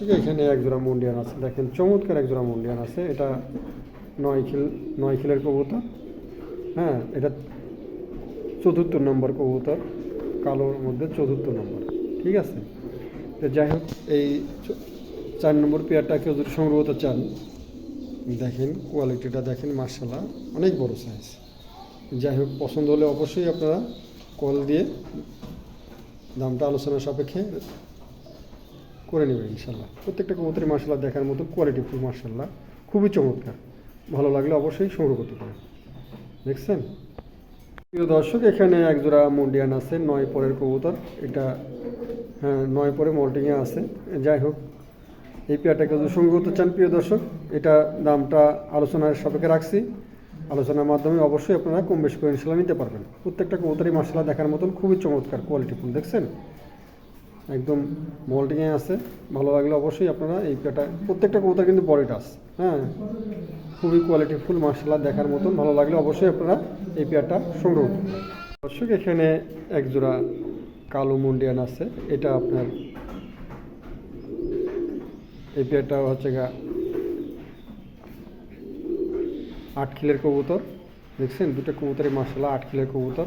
দর্শক এখানে এক জোড়া মুন্ডিয়ান আছে। দেখেন, চমৎকার এক জোড়া মুন্ডিয়ান আছে। এটা নয় খিল, নয় খিলের কবুতর। হ্যাঁ এটা চতুর্থ নম্বর কবুতর। কালোর মধ্যে চতুর্থ নম্বর। ঠিক আছে? তো যাই হোক, এই চার নম্বর পেয়ারটা কেউ যদি সংগ্রহ করতে চান, দেখেন কোয়ালিটিটা দেখেন মার্শাল্লাহ অনেক বড় সাইজ যাই হোক, পছন্দ হলে অবশ্যই আপনারা কল দিয়ে দামটা আলোচনা সাপেক্ষে করে নেবেন ইনশাল্লাহ। প্রত্যেকটা কবুতরি মার্শাল্লাহ দেখার মতো কোয়ালিটি ফুল মার্শাল্লাহ খুবই চমৎকার। ভালো লাগলে অবশ্যই সংগ্রহ করতে পারেন। দেখছেন? প্রিয় দর্শক, এখানে এক জোড়া মুন্ডিয়ান আছে, নয় পরের কবুতর। এটা হ্যাঁ নয় পরে মল্টিংয়ে আছে। যাই হোক, এই পেয়ারটাকে যদি সংগ্রহ করতে চান, প্রিয় দর্শক, এটা দামটা আলোচনার সাপেক্ষে রাখছি। আলোচনার মাধ্যমে অবশ্যই আপনারা কম বেশি করে ইনশাল্লাহ নিতে পারবেন। প্রত্যেকটা কবুতরই মার্শাল্লাহ দেখার মতন খুবই চমৎকার কোয়ালিটি ফুল, দেখছেন? একদম মোল্ডিংয়ে আছে ভালো লাগলে অবশ্যই আপনারা এই পেয়ারটা প্রত্যেকটা কবুতর কিন্তু বডি টাচ হ্যাঁ? খুবই কোয়ালিটি ফুল মার্শাল্লাহ দেখার মতন। ভালো লাগলে অবশ্যই আপনারা এই পেয়ারটা সংগ্রহ করুন। দর্শক, এখানে এক জোড়া কালো মুন্ডিয়ান আছে। এটা আপনার এই পেয়ারটা হচ্ছে গা আট খিলের কবুতর। দেখছেন? দুটো কবুতরের মার্শাল্লাহ আট খিলের কবুতর।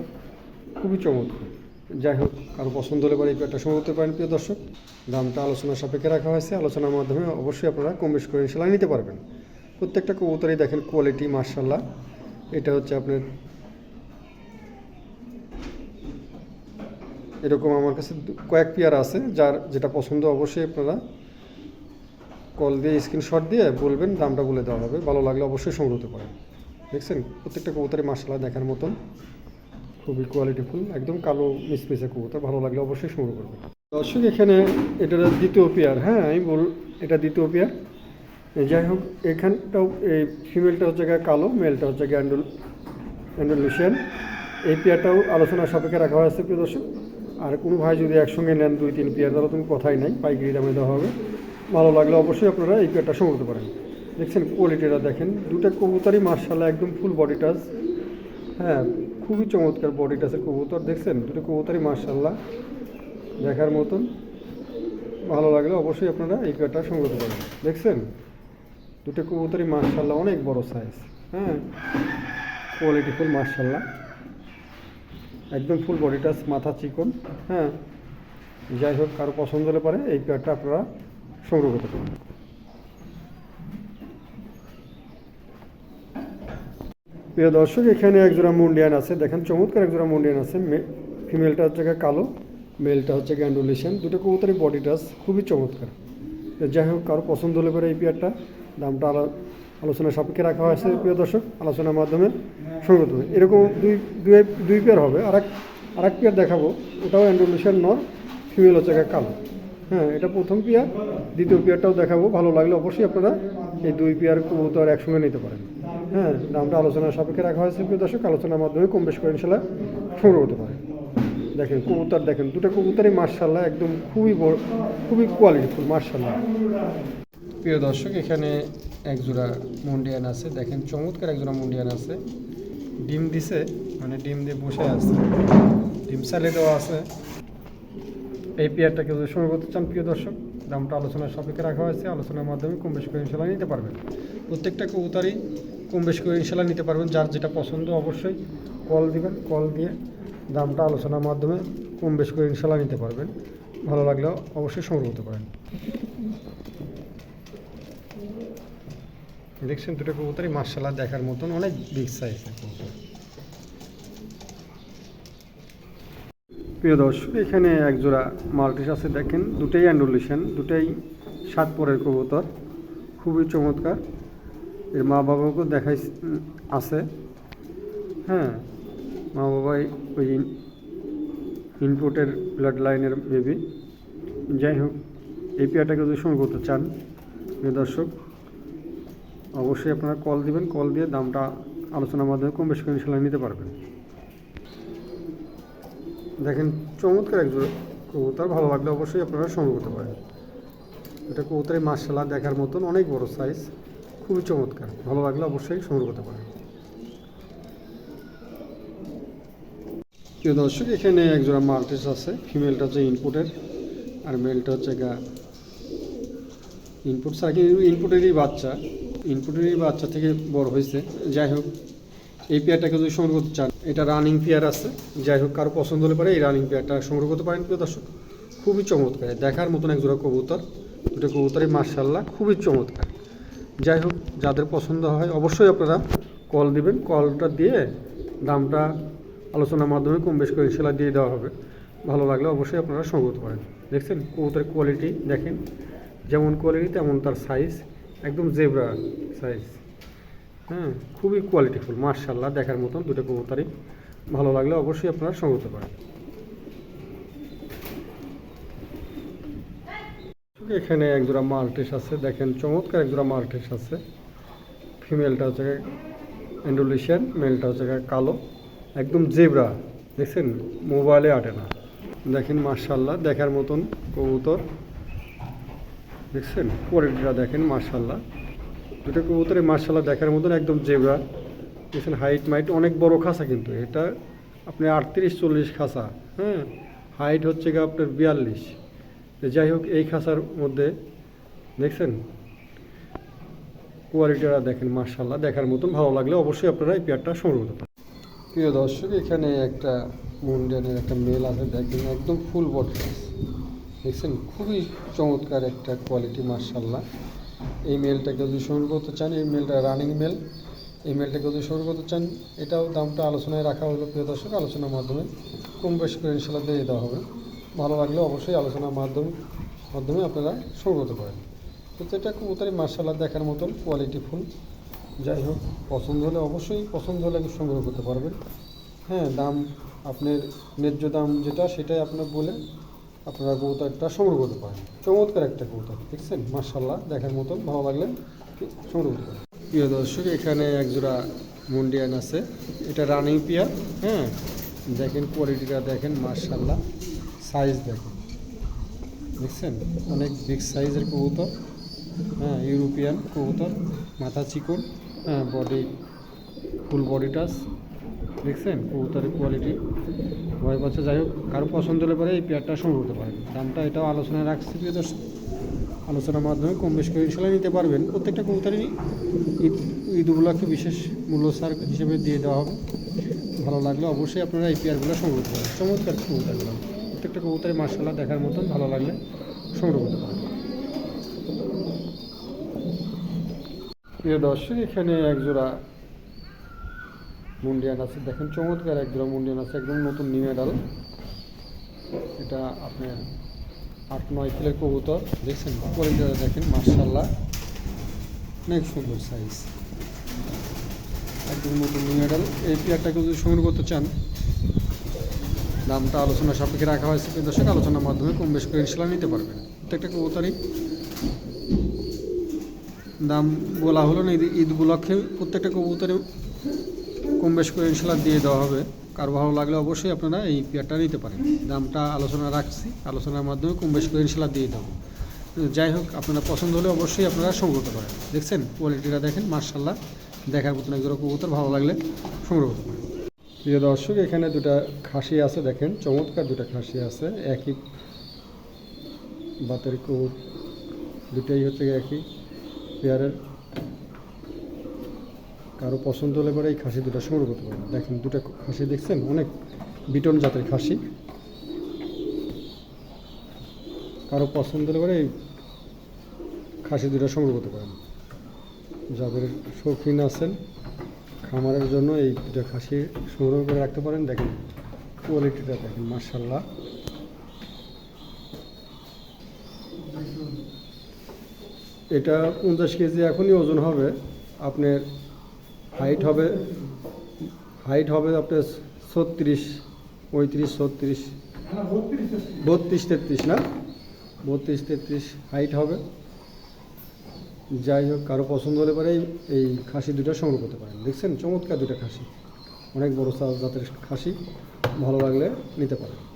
খুবই চমৎকার। যাই হোক, কারও পছন্দ হলে পরে এই পেয়ারটা সংগ্রহ করতে পারেন, প্রিয় দর্শক। দামটা আলোচনার সাপেক্ষে রাখা হয়েছে। আলোচনার মাধ্যমে অবশ্যই আপনারা কম বেশ করে সেলাই নিতে পারবেন। প্রত্যেকটা কবুতরই দেখেন কোয়ালিটি মার্শাল্লাহ এটা হচ্ছে আপনার এরকম আমার কাছে কয়েক পেয়ার আছে, যার যেটা পছন্দ অবশ্যই আপনারা কল দিয়ে স্ক্রিনশট দিয়ে বলবেন, দামটা বলে দেওয়া হবে। ভালো লাগলে অবশ্যই সংগ্রহ করতে পারেন। দেখছেন? প্রত্যেকটা কবুতরের মার্শাল্লাহ দেখার মতন। খুবই কোয়ালিটিফুল একদম কালো মিসমিসে কবুতর, ভালো লাগলে অবশ্যই সংগ্রহ করবেন। দর্শক, এখানে এটা দ্বিতীয় পেয়ার হ্যাঁ আমি বল, এটা দ্বিতীয় পেয়ার যাই হোক, এখানটাও এই ফিমেলটা হচ্ছে গিয়ে কালো মেলটা হচ্ছে গিয়ে অ্যান্ডুল অ্যান্ডুলিশিয়ান এই পেয়ারটাও আলোচনার সাপেক্ষে রাখা হয়েছে, প্রিয় দর্শক। আর কোনো ভাই যদি একসঙ্গে নেন দুই, তিন পেয়ার তাহলে তুমি কথাই নাই, পাইকারি দামে দেওয়া হবে। ভালো লাগলে অবশ্যই আপনারা এই পেয়ারটা সংগ্রহ করতে পারেন। দেখছেন কোয়ালিটিটা দেখেন, দুটো কবুতরই মার্শাল্লাহ একদম ফুল বডি টাচ হ্যাঁ খুবই চমৎকার বডি টাচের কবুতর, দেখছেন? দুটো কবুতরই মার্শাল্লাহ দেখার মতন। ভালো লাগলে অবশ্যই আপনারা এই পেয়ারটা সংগ্রহ করতে পারেন। দেখছেন? দুটো কবুতরই মার্শাল্লাহ অনেক বড় সাইজ হ্যাঁ? কোয়ালিটি ফুল মার্শাল্লাহ একদম ফুল বডি টাচ মাথা চিকন। হ্যাঁ? যাই হোক, কারও পছন্দ হলে পারে, এই পেয়ারটা আপনারা সংগ্রহ করতে পারেন। প্রিয় দর্শক, এখানে একজোড়া মুন্ডিয়ান আছে। দেখেন, চমৎকার একজোড়া মুন্ডিয়ান আছে। ফিমেলটা হচ্ছে কালো, মেলটা হচ্ছে গ্যান্ডুলেশন দুটো কবুতরই বডি টাচ খুবই চমৎকার। যাই হোক, কারও পছন্দ হলে পরে এই পেয়ারটা দামটা আলো আলোচনার সাপেক্ষে রাখা হয়েছে, প্রিয় দর্শক। আলোচনার মাধ্যমে সংগত হবে। এরকম দুই দুই দুই পেয়ার হবে। আর এক আর এক পেয়ার দেখাবো। ওটাও অ্যান্ডুলেশন নর ফিমেল হচ্ছে কালো। হ্যাঁ এটা প্রথম পেয়ার, দ্বিতীয় পেয়ারটাও দেখাবো, ভালো লাগলে অবশ্যই আপনারা এই দুই পেয়ার কবুতর একসঙ্গে নিতে পারেন। হ্যাঁ দামটা আলোচনার সাপেক্ষে রাখা হয়েছে, প্রিয় দর্শক, আলোচনার মাধ্যমে কম বেশ করে ইনশাল্লাহ সংগ্রহ করতে পারেন দেখেন, কবুতর দেখেন, দুটো কবুতরই মার্শাল্লাহ একদম খুবই বড়, খুবই কোয়ালিটিফুল মার্শাল্লাহ প্রিয় দর্শক, এখানে এক জোড়া মুন্ডিয়ান আছে। দেখেন, চমৎকার এক জোড়া মুন্ডিয়ান আছে। ডিম দিছে মানে ডিম দিয়ে বসে আছে। ডিম সালে দেওয়া আছে। এই পেয়ারটাকে যদি সংগ্রহ করতে চান, প্রিয় দর্শক, দামটা আলোচনার সাপেক্ষে রাখা হয়েছে। আলোচনার মাধ্যমে কম বেশি করে ইনশাল্লাহ নিতে পারবেন। প্রত্যেকটা কবুতারই কম বেশি করে ইনশাল্লাহ নিতে পারবেন। যার যেটা পছন্দ, অবশ্যই কল দিবেন। কল দিয়ে দামটা আলোচনার মাধ্যমে কম বেশি করে ইনশাল্লাহ নিতে পারবেন। ভালো লাগলেও অবশ্যই সংগ্রহ করতে পারেন। দেখছেন, দুটো কবুতরই মার্শাল্লাহ দেখার মতন অনেক বিগ সাইজের কবুতর। প্রিয় দর্শক, এখানে এক জোড়া মাল্টিস আছে, দেখেন, দুটাই অ্যান্ডুলেশন, দুটাই সাত পরের কবুতর, খুবই চমৎকার। এর মা বাবাকেও দেখাই আছে। হ্যাঁ মা বাবাই ওই ইনপুটের ব্লাড লাইনের বেবি যাই হোক, এই পেয়ারটাকে যদি সঙ্গে করতে চান, প্রিয় দর্শক, অবশ্যই আপনারা কল দিবেন কল দিয়ে দামটা আলোচনার মাধ্যমে কম বেশি করে নিতে পারবেন। দেখেন, চমৎকার একজন কবুতর। ভালো লাগলে অবশ্যই আপনারা সংগ্রহ করতে পারেন। এটা কবুতরের মার্শাল্লাহ দেখার মতন অনেক বড় সাইজ খুবই চমৎকার। ভালো লাগলে অবশ্যই সংগ্রহ করতে পারেন। প্রিয় দর্শক, এখানে একজোড়া মাল্টিস আছে। ফিমেলটা হচ্ছে ইনপুটের আর মেলটা হচ্ছে গা ইনপুট কিন্তু ইনপুটেরই বাচ্চা। ইনপুটেরই বাচ্চা থেকে বড় হয়েছে। যাই হোক এই পেয়ারটাকে যদি সংগ্রহ করতে চান, এটা রানিং পেয়ার আছে। যাই হোক, কারও পছন্দ হলে পারে এই রানিং পেয়ারটা সংগ্রহ করতে পারেন, প্রিয় দর্শক। খুবই চমৎকার, দেখার মতন এক জোড়া কবুতর। দুটো কবুতরই মার্শাল্লাহ খুবই চমৎকার। যাই হোক, যাদের পছন্দ হয়, অবশ্যই আপনারা কল দিবেন। কলটা দিয়ে দামটা আলোচনার মাধ্যমে কম বেশ করে সেলাই দিয়ে দেওয়া হবে। ভালো লাগলে অবশ্যই আপনারা সংগ্রহ করতে পারেন। দেখছেন? কবুতরের কোয়ালিটি দেখেন। যেমন কোয়ালিটি তেমন তার সাইজ একদম জেব্রা সাইজ হ্যাঁ খুবই কোয়ালিটিফুল মার্শাল্লাহ দেখার মতন দুটো কবুতারই। ভালো লাগলে অবশ্যই আপনারা সংগ্রহ করতে পারেন। এখানে একজোড়া মাল্টেস আছে, দেখেন চমৎকার একজোড়া মাল্টেস আছে। ফিমেলটা হচ্ছে ইন্ডোনেশিয়ান মেলটা হচ্ছে কালো, একদম জেব্রা, দেখছেন? মোবাইলে আটে না। দেখেন মার্শাল্লাহ দেখার মতন কবুতর। দেখছেন? কোয়ালিটিটা দেখেন মার্শাল্লাহ দুটো কবুতরে মার্শাল্লাহ দেখার মতন একদম জেব্রা। দেখছেন হাইট মাইট অনেক বড় খাসা কিন্তু। এটা আপনি আটত্রিশ, চল্লিশ খাসা হ্যাঁ? হাইট হচ্ছে গিয়ে আপনার বিয়াল্লিশ। যাই হোক, এই খাসার মধ্যে দেখছেন? কোয়ালিটিটা দেখেন মার্শাল্লাহ দেখার মতন ভালো লাগলে অবশ্যই আপনারা এই পেয়ারটা সংগ্রহ করতে পারেন। প্রিয় দর্শক, এখানে একটা মুন্ডিয়ানের একটা মেল আছে, দেখেন একদম ফুল বডি দেখছেন? খুবই চমৎকার একটা কোয়ালিটি মার্শাল্লাহ এই মেলটাকে যদি সংগ্রহ করতে চান, এই মেলটা রানিং মেল এই মেলটাকে যদি সংগ্রহ করতে চান, এটাও দামটা আলোচনায় রাখা হলো, প্রিয় দর্শক, আলোচনার মাধ্যমে কম বেশি করে ইনশাল্লাহ দিয়ে দেওয়া হবে। ভালো লাগলে অবশ্যই আলোচনার মাধ্যমে মাধ্যমে আপনারা সংগ্রহ করতে পারেন। প্রত্যেকটা কবুতরই মার্শাল্লাহ দেখার মতন কোয়ালিটি ফুল। যাই হোক, পছন্দ হলে অবশ্যই পছন্দ হলে আপনি সংগ্রহ করতে পারবেন। হ্যাঁ দাম, আপনার ন্যায্য দাম যেটা, সেটাই আপনার বলে আপনারা কবুতরটা সংগ্রহ করতে পারেন। চমৎকার একটা কবুতর, দেখছেন? মার্শাল্লাহ দেখার মতন, ভালো লাগলে সংগ্রহ করতে পারেন। প্রিয় দর্শক, এখানে একজোড়া মুন্ডিয়ান আছে। এটা রানিং পিয়ার হ্যাঁ? দেখেন কোয়ালিটিটা দেখেন মার্শাল্লাহ সাইজ দেখেন। দেখছেন? অনেক বিগ সাইজের কবুতর হ্যাঁ ইউরোপিয়ান কবুতর, মাথা চিকন হ্যাঁ বডি ফুল বডি টাচ দেখছেন? কবুতরের কোয়ালিটি ভয় পাচ্ছে যাই হোক, কারও পছন্দ হলে পরে এই পেয়ারটা সংগ্রহ করতে পারেন। দামটা এটাও আলোচনায় রাখছি দর্শক। আলোচনার মাধ্যমে কম বেশ করে ইনশাল্লাহ নিতে পারবেন। প্রত্যেকটা কবুতরই ঈদ ঈদ উপলক্ষে বিশেষ মূল্য ছাড় হিসেবে দিয়ে দেওয়া হবে। ভালো লাগলে অবশ্যই আপনারা এই পেয়ারগুলো সংগ্রহ করতে পারেন। চমৎকার কবুতরগুলো। প্রত্যেকটা কবুতরের মার্শাল্লাহ দেখার মতন ভালো লাগলে সংগ্রহ করতে পারেন। প্রিয় দর্শক, এখানে একজোড়া মুন্ডিয়ান আছে। দেখেন চমৎকার একজোড়া মুন্ডিয়ান আছে, একদম নতুন নিউ মেডাল এটা আপনার আট, নয় কিলোর কবুতর। দেখছেন কোয়ালিটিটা দেখেন মার্শাল্লাহ অনেক সুন্দর সাইজ একদম নতুন নিউ মেডাল এই পেয়ারটাকে যদি সংগ্রহ করতে চান, দামটা আলোচনা সাপেক্ষে রাখা হয়েছে। দর্শক, আলোচনার মাধ্যমে কম বেশ করে ইনশাল্লাহ নিতে পারবেন। প্রত্যেকটা কবুতরই দাম বলা হলো না, ঈদ উপলক্ষে প্রত্যেকটা কবুতরে কম বেশ করে ইনশাল্লাহ দিয়ে দেওয়া হবে। কার ভালো লাগলে অবশ্যই আপনারা এই পেয়ারটা নিতে পারেন। দামটা আলোচনা রাখছি। আলোচনার মাধ্যমে কম বেশ করে ইনশাল্লাহ দিয়ে দেবো। যাই হোক, আপনারা পছন্দ হলে অবশ্যই আপনারা সংগ্রহ করতে পারেন। দেখছেন? কোয়ালিটিটা দেখেন মার্শাল্লাহ দেখার মতন একজোড়া কবুতর, ভালো লাগলে সংগ্রহ করতে পারেন। প্রিয় দর্শক, এখানে দুটা খাসি আছে, দেখেন। চমৎকার দুটা খাসি আছে। একই বাতের কবুত দুটাই হচ্ছে একই পেয়ারের। কারও পছন্দ হলে পরে এই খাসি দুটো সংগ্রহ করতে পারেন। দেখেন, দুটো খাসি দেখছেন? অনেক বিটন জাতের খাসি। কারও পছন্দ হলে পরে এই খাসি দুটো সংগ্রহ করতে পারেন। যাদের শৌখিন আছেন, খামারের জন্য এই দুটো খাসি সংগ্রহ করে রাখতে পারেন। দেখেন কোয়ালিটিটা দেখেন মার্শাল্লাহ এটা পঞ্চাশ কেজি এখনই ওজন হবে। আপনার হাইট হবে হাইট হবে আপনার ছত্রিশ, পঁয়ত্রিশ, ছত্রিশ। বত্রিশ, তেত্রিশ না? বত্রিশ, তেত্রিশ হাইট হবে। যাই হোক, কারও পছন্দ হলে পরে এই- খাসি দুটো সংগ্রহ করতে পারেন। দেখছেন? চমৎকার দুটো খাসি। অনেক বড় জাতের খাসি। ভালো লাগলে নিতে পারেন।